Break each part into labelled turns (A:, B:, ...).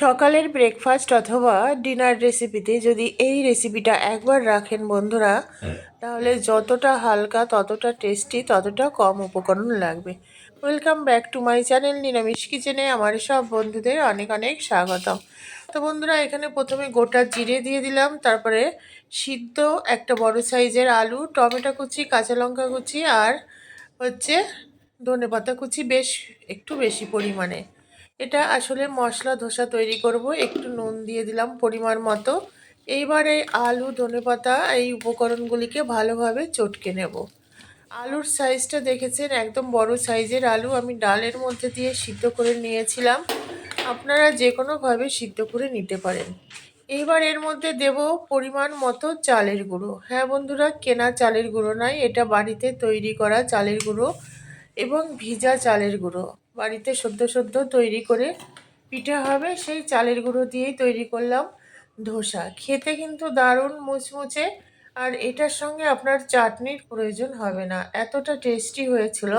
A: সকালের ব্রেকফাস্ট অথবা ডিনার রেসিপিতে যদি এই রেসিপিটা একবার রাখেন বন্ধুরা তাহলে যতটা হালকা ততটা টেস্টি ততটা কম উপকরণ লাগবে। Welcome back to my channel নিরামিষ কিচেনে আমার সব বন্ধুদের অনেক অনেক স্বাগতম। তো বন্ধুরা এখানে প্রথমে গোটা জিরে দিয়ে দিলাম তারপরে সিদ্ধ একটা বড় সাইজের আলু টমেটো কুচি কাঁচা লঙ্কা কুচি আর হচ্ছে ধনে পাতা কুচি বেশ একটু বেশি পরিমাণে। এটা আসলে মশলা ধোসা তৈরি করব, একটু নুন দিয়ে দিলাম পরিমাণ মতো। এইবারে আলু, ধনেপাতা এই উপকরণগুলিকে ভালোভাবে চটকে নেব। আলুর সাইজটা দেখেছেন? একদম বড় সাইজের আলু আমি ডালের মধ্যে দিয়ে সিদ্ধ করে নিয়েছিলাম। আপনারা যে কোনোভাবে সিদ্ধ করে নিতে পারেন। এইবার এর মধ্যে দেব পরিমাণ মতো চালের গুঁড়ো। হ্যাঁ বন্ধুরা, কেনা চালের গুঁড়ো নয়, এটা বাড়িতে তৈরি করা চালের গুঁড়ো এবং ভিজা চালের গুঁড়ো। বাড়িতে সদ্য সদ্য তৈরি করে পিঠা হবে, সেই চালের গুঁড়ো দিয়েই তৈরি করলাম ধোসা। খেতে কিন্তু দারুণ মুচমুচে, আর এটার সঙ্গে আপনার চাটনির প্রয়োজন হবে না। এতটা টেস্টি হয়েছিল।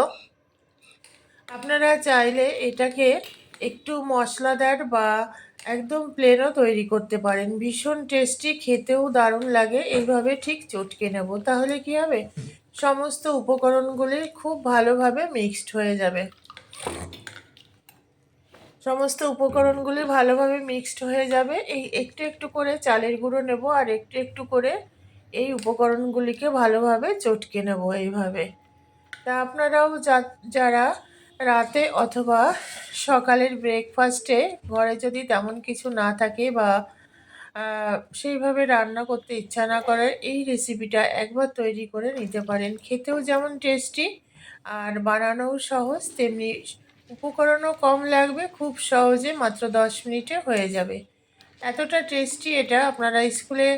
A: আপনারা চাইলে এটাকে একটু মশলাদার বা একদম প্লেনও তৈরি করতে পারেন। ভীষণ টেস্টি খেতেও দারুণ লাগে। এইভাবে ঠিক চটকে নেব। তাহলে কি হবে? সমস্ত উপকরণগুলি খুব ভালোভাবে মিক্সড হয়ে যাবে। সমস্ত উপকরণগুলি ভালোভাবে মিক্সড হয়ে যাবে। এই একটু একটু করে চালের গুঁড়ো নেব আর একটু একটু করে এই উপকরণগুলিকে ভালোভাবে চটকে নেব এইভাবে। তা আপনারাও যারা রাতে অথবা সকালের ব্রেকফাস্টে ঘরে যদি তেমন কিছু না থাকে বা সেইভাবে রান্না করতে ইচ্ছা না করে, এই রেসিপিটা একবার তৈরি করে নিতে পারেন। খেতেও যেমন টেস্টি আর বানানোও সহজ, তেমনি উপকরণও কম লাগবে, খুব সহজে মাত্র দশ মিনিটে হয়ে যাবে। এতটা টেস্টি এটা, আপনারা স্কুলে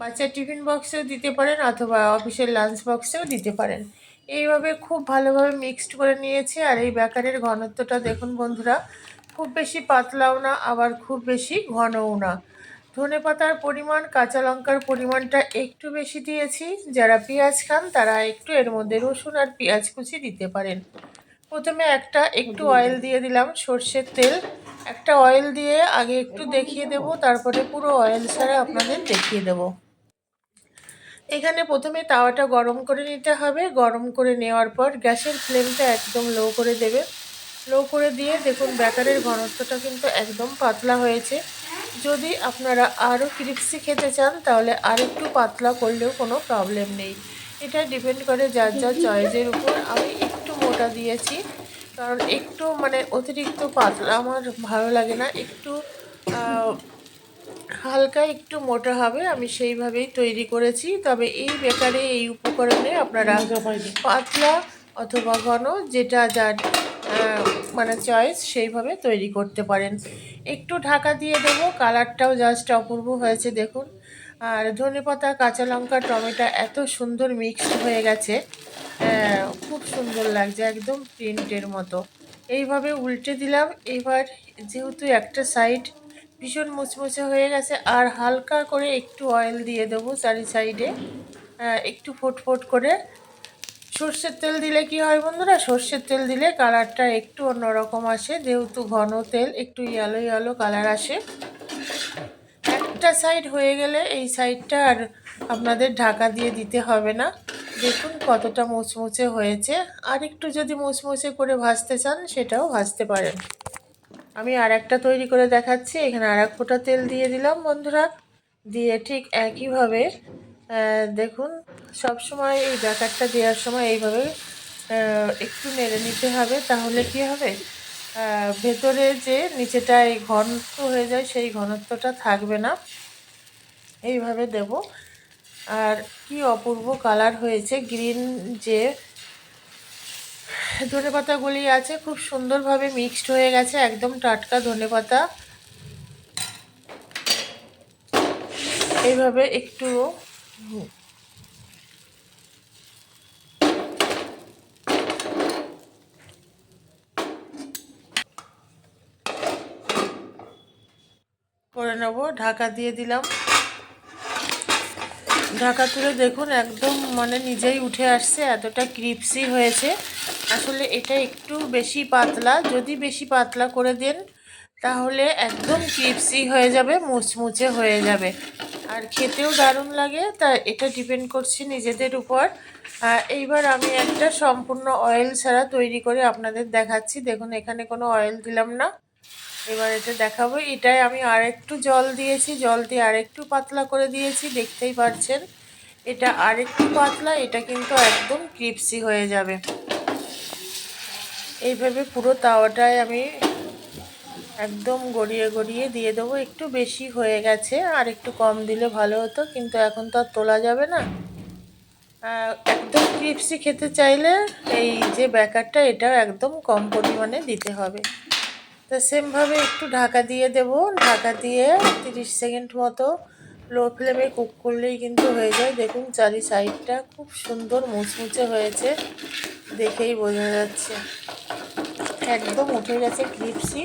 A: বাচ্চার টিফিন বক্সেও দিতে পারেন অথবা অফিসের লাঞ্চ বক্সেও দিতে পারেন। এইভাবে খুব ভালোভাবে মিক্সড করে নিয়েছি, আর এই ব্যাকারের ঘনত্বটা দেখুন বন্ধুরা, খুব বেশি পাতলাও না, আবার খুব বেশি ঘনও না। ধনে পাতার পরিমাণ, কাঁচা লঙ্কার পরিমাণটা একটু বেশি দিয়েছি। যারা পেঁয়াজ খান, তারা একটু এর মধ্যে রসুন আর পেঁয়াজ কুচি দিতে পারেন। প্রথমে একটা একটু অয়েল দিয়ে দিলাম, সর্ষের তেল। একটা অয়েল দিয়ে আগে একটু দেখিয়ে দেব, তারপরে পুরো অয়েল ছাড়া আপনাদের দেখিয়ে দেব। এখানে প্রথমে তাওয়াটা গরম করে নিতে হবে। গরম করে নেওয়ার পর গ্যাসের ফ্লেমটা একদম লো করে দেবে। লো করে দিয়ে দেখুন, ব্যাটারের ঘনত্বটা কিন্তু একদম পাতলা হয়েছে। যদি আপনারা আরও ক্রিপসি খেতে চান তাহলে আর একটু পাতলা করলেও কোনো প্রবলেম নেই। এটা ডিপেন্ড করে যার যার চয়েসের উপর। আমি একটু মোটা দিয়েছি কারণ একটু মানে অতিরিক্ত পাতলা আমার ভালো লাগে না। একটু হালকা একটু মোটা হবে আমি সেইভাবেই তৈরি করেছি। তবে এই বেকারে এই উপকরণে আপনারা পাতলা অথবা ঘন যেটা যার মানে চয়েস সেইভাবে তৈরি করতে পারেন। একটু ঢাকা দিয়ে দেবো কালারটাও জাস্ট অপূর্ব হয়েছে, দেখুন। আর ধনে পাতা, কাঁচা লঙ্কা, টমেটো এত সুন্দর মিক্সড হয়ে গেছে। খুব সুন্দর লাগছে, একদম প্রিন্টের মতো। এইভাবে উল্টে দিলাম, এবার যেহেতু একটা সাইড ভীষণ মুচমুচে হয়ে গেছে, আর হালকা করে একটু অয়েল দিয়ে দেবো চারি সাইডে একটু ফোট ফোট করে সর্ষের তেল দিলে কি হয় বন্ধুরা? সর্ষের তেল দিলে কালারটা একটু অন্যরকম আসে। যেহেতু ঘন তেল, একটু ইয়ালো ইয়েলো কালার আসে। একটা সাইড হয়ে গেলে এই সাইডটা আর আপনাদের ঢাকা দিয়ে দিতে হবে না। দেখুন কতটা মুচমুচে হয়েছে। আর একটু যদি মুচমুচে করে ভাজতে চান, সেটাও ভাজতে পারেন। আমি আর একটা তৈরি করে দেখাচ্ছি। এখানে আর এক ফোঁটা তেল দিয়ে দিলাম বন্ধুরা। দিয়ে ঠিক একইভাবে দেখুন সব সময় এই ব্যাকারটা দেওয়ার সময় এইভাবে একটু নেড়ে নিতে হবে, তাহলে কি হবে? ভেতরে যে নিচেটা এই ঘনত্ব হয়ে যায়, সেই ঘনত্বটা থাকবে না। এইভাবে দেব। আর কি অপূর্ব কালার হয়েছে, গ্রিন যে ধনে পাতাগুলি আছে, খুব সুন্দরভাবে মিক্সড হয়ে গেছে, একদম টাটকা ধনে পাতা। এইভাবে একটু করে নেব। ঢাকা দিয়ে দিলাম। ঢাকা তুলে দেখুন, একদম মানে নিজেই উঠে আসছে, এতটা ক্রিপসি হয়েছে। আসলে এটা একটু বেশি পাতলা, যদি বেশি পাতলা করে দেন, তাহলে একদম ক্রিপসি হয়ে যাবে, মুচমুচে হয়ে যাবে। আর খেতেও দারুণ লাগে, তা এটা ডিপেন্ড করছে নিজেদের উপর। এইবার আমি একটা সম্পূর্ণ অয়েল ছাড়া তৈরি করে আপনাদের দেখাচ্ছি। দেখুন, এখানে কোনো অয়েল দিলাম না। এবার এটা দেখাবো। এটাই আমি আর একটু জল দিয়েছি। জল দিয়ে আর একটু পাতলা করে দিয়েছি, দেখতেই পাচ্ছেন। এটা আর একটু পাতলা, এটা কিন্তু একদম ক্রিপসি হয়ে যাবে। এইভাবে পুরো তাওয়াটায় আমি একদম গড়িয়ে গড়িয়ে দিয়ে দেবো। একটু বেশি হয়ে গেছে, আর একটু কম দিলে ভালো হতো, কিন্তু এখন তো আর তোলা যাবে না। একদম ক্রিপসি খেতে চাইলে এই যে ব্যাকারটা, এটাও একদম কম পরিমাণে দিতে হবে। তো সেমভাবে একটু ঢাকা দিয়ে দেব। ঢাকা দিয়ে তিরিশ সেকেন্ড মতো লো ফ্লেমে কুক করলেই কিন্তু হয়ে যায়। দেখুন চারি সাইডটা খুব সুন্দর মুচমুচে হয়েছে, দেখেই বোঝা যাচ্ছে। একদম উঠে গেছে ক্রিপসি।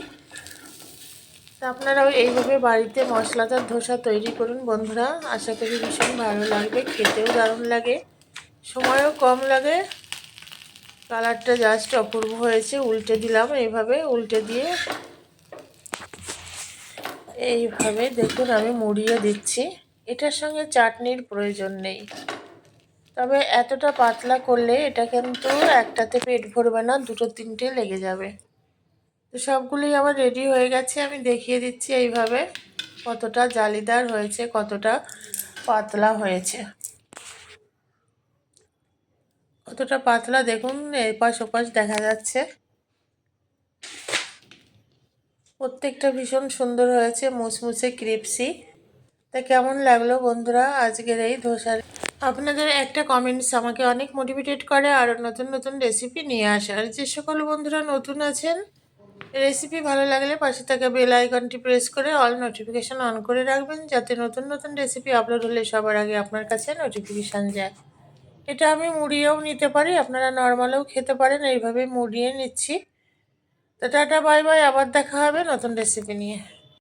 A: তা আপনারাও এইভাবে বাড়িতে মশলাদার ধোসা তৈরি করুন বন্ধুরা। আশা করি ভীষণ ভালো লাগবে, খেতেও দারুণ লাগে, সময়ও কম লাগে। কালারটা জাস্ট অপূর্ব হয়েছে, উল্টে দিলাম এইভাবে, উল্টে দিয়ে এইভাবে দেখুন আমি মুড়িয়ে দিচ্ছি। এটার সঙ্গে চাটনির প্রয়োজন নেই। তবে এতটা পাতলা করলে এটা কিন্তু একটাতে পেট ভরবে না, দুটো তিনটে লেগে যাবে। তো সবগুলোই আমার রেডি হয়ে গেছে, আমি দেখিয়ে দিচ্ছি এইভাবে কতটা জালিদার হয়েছে, কতটা পাতলা হয়েছে। কতটা পাতলা দেখুন, এপাশ ওপাশ দেখা যাচ্ছে। প্রত্যেকটা ভীষণ সুন্দর হয়েছে মুচমুচে ক্রিপসি। তা কেমন লাগল বন্ধুরা আজকের এই ধোসার? আপনাদের একটা কমেন্টস আমাকে অনেক মোটিভেটেড করে আরও নতুন নতুন রেসিপি নিয়ে আসার। যে সকল বন্ধুরা নতুন আছেন রেসিপি ভালো লাগলে পাশে থাকা বেল আইকনটি প্রেস করে অল নোটিফিকেশান অন করে রাখবেন, যাতে নতুন নতুন রেসিপি আপলোড হলে সবার আগে আপনার কাছে নোটিফিকেশান যায়। এটা আমি মুড়িয়েও নিতে পারি, আপনারা নর্মালেও খেতে পারেন এইভাবে মুড়িয়ে নিচ্ছি। তো টাটা, বাই বাই, আবার দেখা হবে নতুন রেসিপি নিয়ে।